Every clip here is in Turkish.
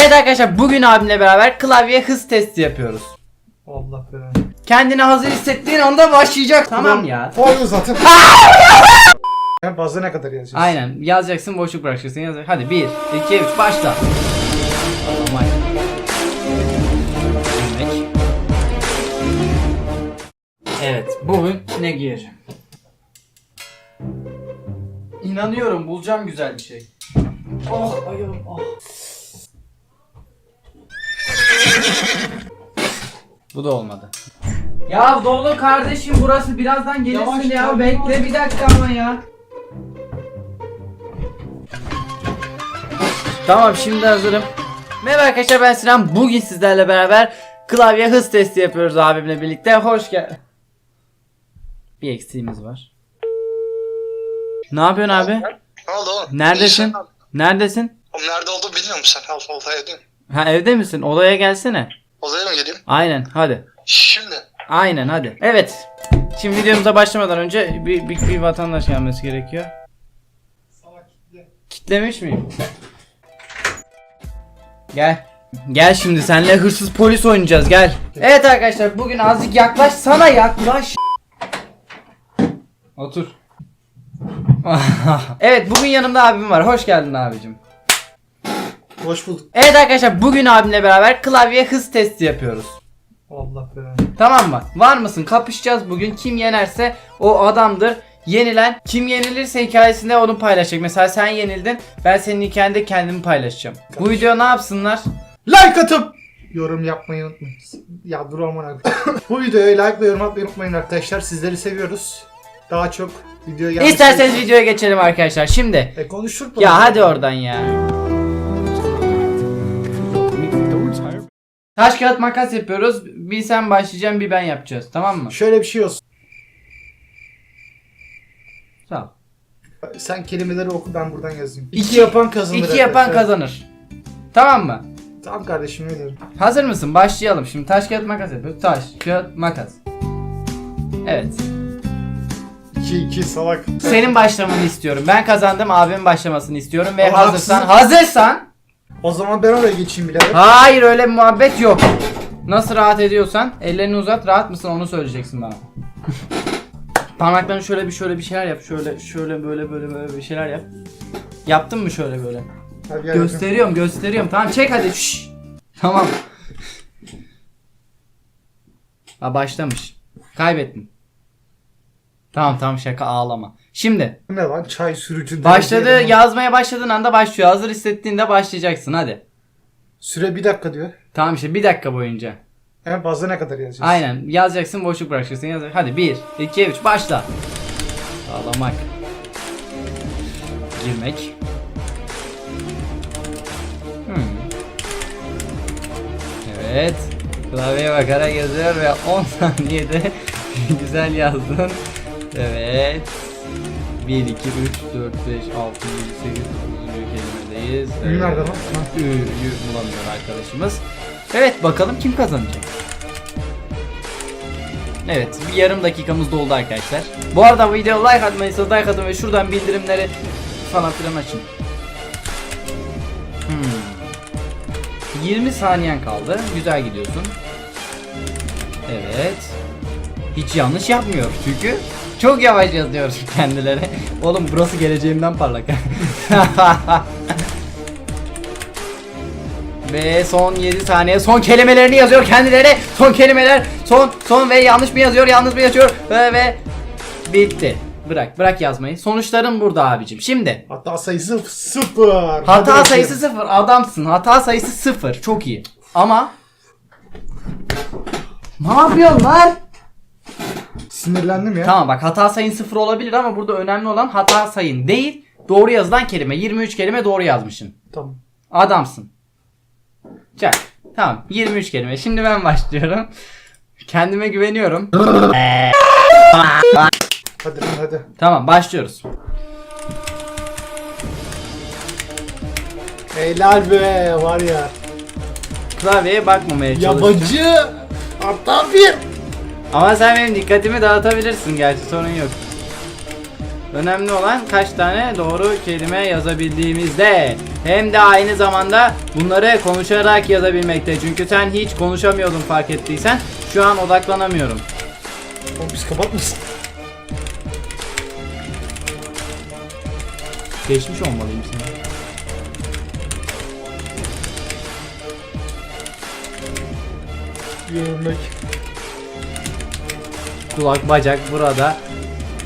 Evet arkadaşlar bugün abimle beraber klavye hız testi yapıyoruz. Allah be. Kendini hazır hissettiğin anda başlayacak. Tamam ya. Oluyor zaten. Ben bazı ne kadar yazacağız? Aynen yazacaksın boşluk bırakacaksın yazacaksın. Hadi 1, 2, 3 başla. Yemek. Evet bugün ne giyeceğim? İnanıyorum bulacağım güzel bir şey. Oh ayağım oh. Bu da olmadı. Ya dolu kardeşim burası birazdan gelirsin Yavaş, ya tamam. bekle bir dakika ama ya. Tamam şimdi hazırım. Merhaba arkadaşlar ben Sinan. Bugün sizlerle beraber klavye hız testi yapıyoruz abimle birlikte. Hoş gel. Bir eksiğimiz var. Ne yapıyorsun abi? Ne oldu oğlum? Neredesin? Neredesin? Oğlum nerede olduğunu bilmiyor musun sen? Al dön. Ha evde misin? Odaya gelsene. Odaya mı geleyim? Aynen hadi. Şimdi. Aynen hadi. Evet. Şimdi videomuza başlamadan önce bir, bir, bir vatandaş gelmesi gerekiyor. Kitlemiş miyim? Gel. Gel şimdi senle hırsız polis oynayacağız gel. Evet arkadaşlar bugün azıcık yaklaş sana yaklaş. Otur. evet bugün yanımda abim var. Hoş geldin abicim. Hoş bulduk. Evet arkadaşlar bugün abimle beraber klavye hız testi yapıyoruz. Allah be. Tamam mı? Var mısın? Kapışacağız bugün. Kim yenerse o adamdır. Yenilen kim yenilirse hikayesinde onu paylaşacak. Mesela sen yenildin. Ben senin hikayende kendimi paylaşacağım. Bu video ne yapsınlar? Like atıp yorum yapmayı unutmayın. Ya dur aman abi. Bu videoya like ve yorum atmayı unutmayın arkadaşlar. Sizleri seviyoruz. Daha çok video gelmesi İsterseniz videoya geçelim arkadaşlar. Şimdi. E konuştuk Ya hadi oradan ya. Taş kağıt makas yapıyoruz. Bir sen başlayacaksın bir ben yapacağız. Tamam mı? Şöyle bir şey olsun. Ol. Sen kelimeleri oku ben buradan yazayım. İki- İki, yapan kazanır. İki yapan arkadaşlar. kazanır. Tamam mı? Tamam kardeşim diyorum. Hazır mısın? Başlayalım. Şimdi taş kağıt makas yapıyoruz. Taş kağıt makas. Evet. 2 2 salak. Senin başlamanı istiyorum. Ben kazandım. Abimin başlamasını istiyorum ve Ama hazırsan haksızlık- hazırsan O zaman ben oraya geçeyim birader. Hayır öyle bir muhabbet yok. Nasıl rahat ediyorsan ellerini uzat. Rahat mısın onu söyleyeceksin bana. Parmaklarını şöyle bir şöyle bir şeyler yap. Şöyle şöyle böyle böyle böyle bir şeyler yap. Yaptın mı şöyle böyle? Hadi gel Gösteriyorum gösteriyorum. Tamam çek hadi. Şşş. Tamam. Ha başlamış. Kaybettin. Tamam tamam şaka ağlama. Şimdi Ne lan çay sürücü. başladı yazmaya başladığın anda başlıyor. Hazır hissettiğinde başlayacaksın hadi. Süre bir dakika diyor. Tamam işte bir dakika boyunca. En fazla ne kadar yazacağız? Aynen yazacaksın boşluk bırakacaksın yazacaksın. Hadi 1, 2, 3 başla. Sağlamak. Girmek. Hmm. Evet. Klavyeye bakarak yazıyor ve 10 saniyede güzel yazdın. Evet. 1, 2, 3, 4, 5, 6, 7, 8, 9. kelimedeyiz. Ün nerede lan? Ü, ü bulamıyor arkadaşımız. Evet bakalım kim kazanacak. Evet bir yarım dakikamız doldu arkadaşlar. Bu arada videoya like atmayıysanız like atın ve şuradan bildirimleri falan filan açın. Hmm. 20 saniyen kaldı. Güzel gidiyorsun. Evet. Hiç yanlış yapmıyor çünkü çok yavaş yazıyor kendileri. Oğlum burası geleceğimden parlak. Ve son 7 saniye son kelimelerini yazıyor kendileri. Son kelimeler son son ve yanlış mı yazıyor yanlış mı yazıyor ve, ve bitti. Bırak bırak yazmayı. Sonuçların burada abicim. Şimdi Hata sayısı sıfır. Hadi hata bakayım. sayısı 0 adamsın. Hata sayısı 0 çok iyi. Ama ne yapıyorsun lan? Sinirlendim ya. Tamam bak hata sayın 0 olabilir ama burada önemli olan hata sayın değil. Doğru yazılan kelime. 23 kelime doğru yazmışsın. Tamam. Adamsın. Çak. Tamam 23 kelime. Şimdi ben başlıyorum. Kendime güveniyorum. Hadi hadi. Tamam başlıyoruz. Helal be var ya. Klavyeye bakmamaya çalış. Yabancı. Hatta bir. Ama sen benim dikkatimi dağıtabilirsin gerçi sorun yok. Önemli olan kaç tane doğru kelime yazabildiğimizde. Hem de aynı zamanda bunları konuşarak yazabilmekte. Çünkü sen hiç konuşamıyordun fark ettiysen. Şu an odaklanamıyorum. Oğlum psikopat mısın? Geçmiş olmalıyım sana. Yürümek. Kulak bacak burada.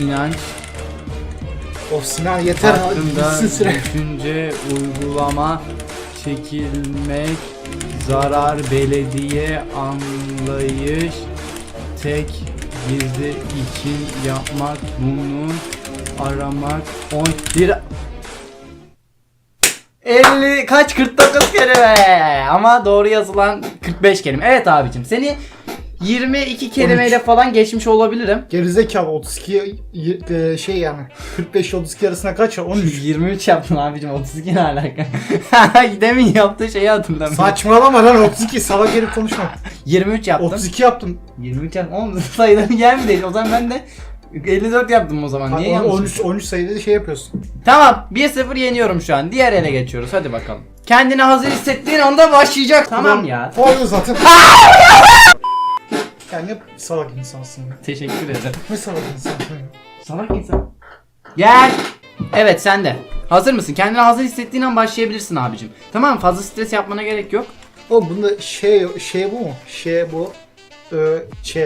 İnanç Of Sinan yeter. hakkında Bitsin süre. düşünce, uygulama, çekilmek, zarar, belediye, anlayış, tek, gizli, için, yapmak, bunun, aramak, on, bir... 50 kaç 49 kelime ama doğru yazılan 45 kelime. Evet abicim seni 22 kelimeyle falan geçmiş olabilirim. Gerizekalı 32 y- e, şey yani 45 32 arasına kaç ya? 13. 23 yaptın abicim 32 ne alaka? Demin yaptığı şeyi hatırlamıyorum. Saçmalama lan 32 salak herif konuşma. 23 yaptım. 32 yaptım. 23 yaptım. Oğlum sayıları gelmedi. O zaman ben de 54 yaptım o zaman. Niye Ha, yanlış? 13 13 sayıda şey yapıyorsun. Tamam 1-0 yeniyorum şu an. Diğer ele geçiyoruz. Hadi bakalım. Kendini hazır hissettiğin anda başlayacak. Tamam ya. Oluyor zaten. yani ne salak insansın. Teşekkür ederim. Ne salak insansın. Salak insan. Gel. Evet sen de. Hazır mısın? Kendini hazır hissettiğin an başlayabilirsin abicim. Tamam mı? Fazla stres yapmana gerek yok. Oğlum bunda şey şey bu mu? Şey bu. Ö, ç.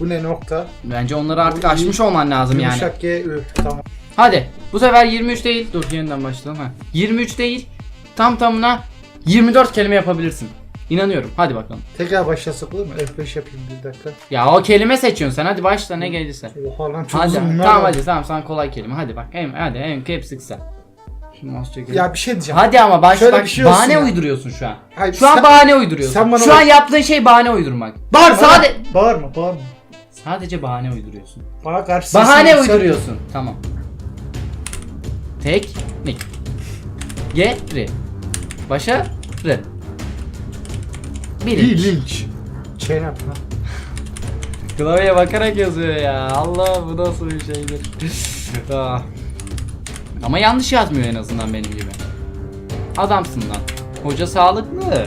Bu ne nokta? Bence onları artık aşmış olman lazım yani. Yumuşak G, Ü. Tamam. Hadi. Bu sefer 23 değil. Dur yeniden başlayalım ha. 23 değil. Tam tamına 24 kelime yapabilirsin. İnanıyorum. Hadi bakalım. Tekrar başlasak olur mu? F5 yapayım bir dakika. Ya o kelime seçiyorsun sen. Hadi başla ne gelirse. Oha lan çok Hadi. uzun Tamam var. hadi tamam sana kolay kelime. Hadi bak. Hem hadi hem hepsi kısa. Şimdi mouse çekelim. Ya bir şey diyeceğim. Hadi ama baş Şöyle bak bir şey olsun bahane ya. uyduruyorsun şu an. Hayır, Şu an sen- bahane uyduruyorsun. sen bana şu an yaptığın şey bahane uydurmak. Bağırma. Sade lan. Bağırma bağırma. sadece bahane uyduruyorsun. Bana karşı Bahane uyduruyorsun. Tamam. Teknik. Geri. Başarı. Bilinç. Bilinç. Şey ne yap lan? Klavyeye bakarak yazıyor ya. Allah bu nasıl bir şeydir. Ah. Ama yanlış yazmıyor en azından benim gibi. Adamsın lan. Hoca sağlıklı.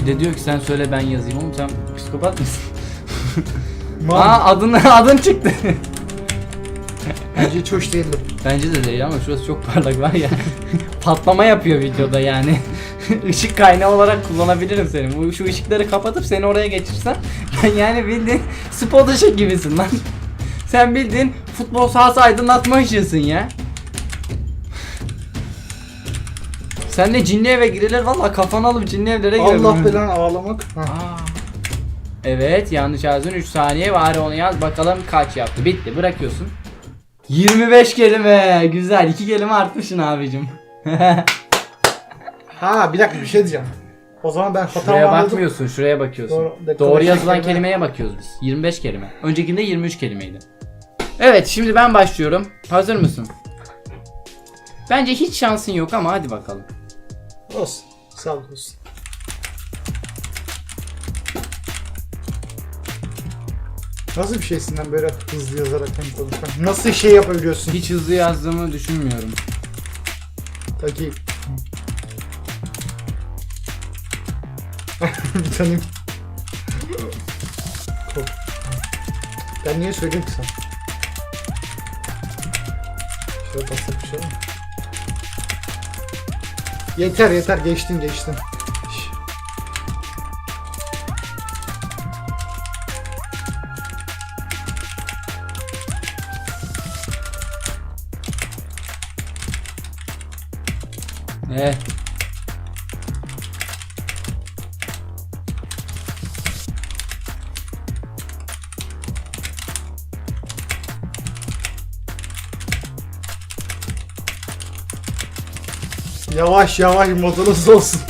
Bir de diyor ki sen söyle ben yazayım. Oğlum sen psikopat mısın? Aa adın adın çıktı. Bence hiç hoş değildi. Bence de değil ama şurası çok parlak var ya. Patlama yapıyor videoda yani. Işık kaynağı olarak kullanabilirim seni. Bu şu ışıkları kapatıp seni oraya geçirsem yani bildiğin spot ışık gibisin lan. Sen bildiğin futbol sahası aydınlatma ışığısın ya. Sen de cinli eve girilir valla kafanı alıp cinli evlere girelim. Allah belanı ağlamak. Ha. Aa. Evet yanlış yazdın 3 saniye bari onu yaz bakalım kaç yaptı bitti bırakıyorsun 25 kelime güzel 2 kelime artmışsın abicim ha bir dakika bir şey diyeceğim. O zaman ben Şuraya hatamı anladım. bakmıyorsun şuraya bakıyorsun Doğru, Doğru, yazılan kelime. kelimeye bakıyoruz biz 25 kelime öncekinde 23 kelimeydi Evet şimdi ben başlıyorum hazır mısın? Bence hiç şansın yok ama hadi bakalım Olsun. Sağ ol olsun. Nasıl bir şeysin lan böyle hızlı yazarak hem konuşmak? Nasıl şey yapabiliyorsun? Hiç hızlı yazdığımı düşünmüyorum Peki. bir tane. Ben niye söyleyeyim ki sana? Şöyle basıp bir şey mi? Yeter yeter geçtin geçtin. Eh Yavaş yavaş modunuz olsun.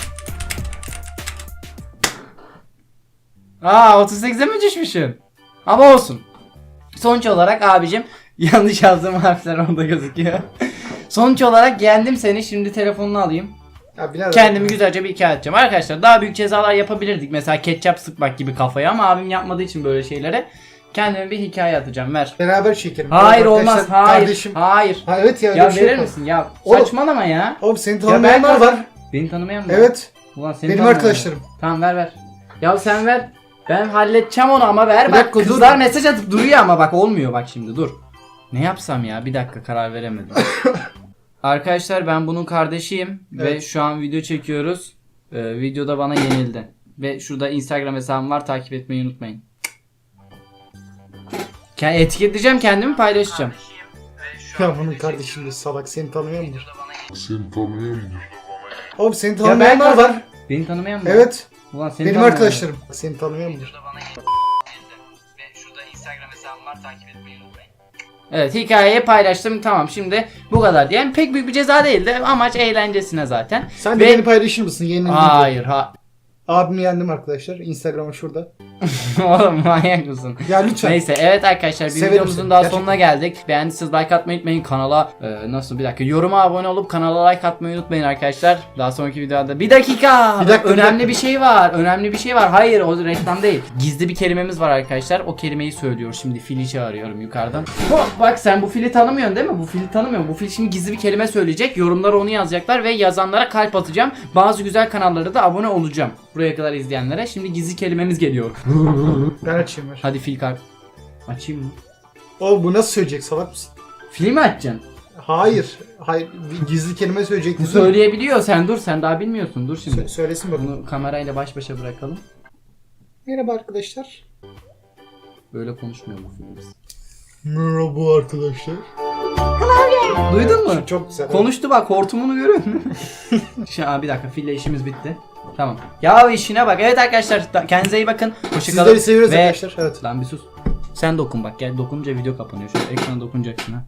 Aa 38'e mi düşmüşüm? Ama olsun. Sonuç olarak abicim yanlış yazdığım harfler orada gözüküyor. Sonuç olarak yendim seni. Şimdi telefonunu alayım. Ya birader. Kendimi güzelce bir hikaye atacağım. Arkadaşlar daha büyük cezalar yapabilirdik. Mesela ketçap sıkmak gibi kafaya ama abim yapmadığı için böyle şeylere. Kendime bir hikaye atacağım ver. Beraber çekelim. Hayır Beraber olmaz. arkadaşlar, Hayır. Kardeşim. Hayır. Ha, evet ya öyle Ya bir şey verir yapalım. misin ya? Oğlum. Saçmalama ya. Oğlum seni Ya ben tanımayanlar var. Beni tanımayan mı? Evet. Ulan seni Benim tanımayan arkadaşlarım. Tamam ver ver. Ya sen ver. Ben halledeceğim onu ama ver Bir bak dakika, dur. kızlar mesaj atıp duruyor ama bak olmuyor bak şimdi dur. Ne yapsam ya bir dakika karar veremedim. Arkadaşlar ben bunun kardeşiyim ve Evet. şu an video çekiyoruz. Ee, videoda bana yenildi. Ve şurada Instagram hesabım var takip etmeyi unutmayın. Ke- Etiketleyeceğim kendimi paylaşacağım. Ya bunun kardeşim de salak seni tanımayan mı? Seni tanıyor mudur? Oğlum seni ben tanımayanlar var. Beni tanımayan mı? Evet. Ulan seni Benim tanımayan mı? arkadaşlarım. Seni tanımayan mı? Ve şurada Instagram hesabım var takip etmeyi unutmayın. Evet hikayeyi paylaştım tamam şimdi bu kadar diyelim. Pek büyük bir ceza değildi amaç eğlencesine zaten. Sen de Ve- beni paylaşır mısın? Yenildiğinde. Hayır ha. Abimi yendim arkadaşlar. Instagram'a şurada. Oğlum manyak mısın? Ya lütfen. Neyse evet arkadaşlar bir Severim videomuzun seni, daha gerçekten. sonuna geldik. Beğendiyseniz like atmayı unutmayın. Kanala e, nasıl bir dakika yoruma abone olup kanala like atmayı unutmayın arkadaşlar. Daha sonraki videoda bir dakika. Bir dakika, bir Önemli dakika. bir şey var. Önemli bir şey var. Hayır o reklam değil. Gizli bir kelimemiz var arkadaşlar. O kelimeyi söylüyor. Şimdi fili çağırıyorum yukarıdan. Hop, bak sen bu fili tanımıyorsun değil mi? Bu fili tanımıyorsun. Bu fil şimdi gizli bir kelime söyleyecek. Yorumlara onu yazacaklar ve yazanlara kalp atacağım. Bazı güzel kanallara da abone olacağım. Buraya kadar izleyenlere. Şimdi gizli kelimemiz geliyor. Ben açayım ver. Hadi fil kalp. Açayım mı? Oğlum bu nasıl söyleyecek salak mısın? Fili mi açacaksın? Hayır. Hayır. Bir gizli kelime söyleyecek. Bu söyleyebiliyor. Sen dur. Sen daha bilmiyorsun. Dur şimdi. Sö- söylesin bakalım. Bunu kamerayla baş başa bırakalım. Merhaba arkadaşlar. Böyle konuşmuyor bu filmimiz. Merhaba arkadaşlar. Duydun mu? Çok güzel. Konuştu bak hortumunu musun? Şu an bir dakika fille işimiz bitti. Tamam. Ya işine bak. Evet arkadaşlar da- kendinize iyi bakın. Hoşçakalın. Sizleri seviyoruz arkadaşlar. Evet. Lan bir sus. Sen dokun bak gel dokununca video kapanıyor. Şöyle ekrana dokunacaksın ha.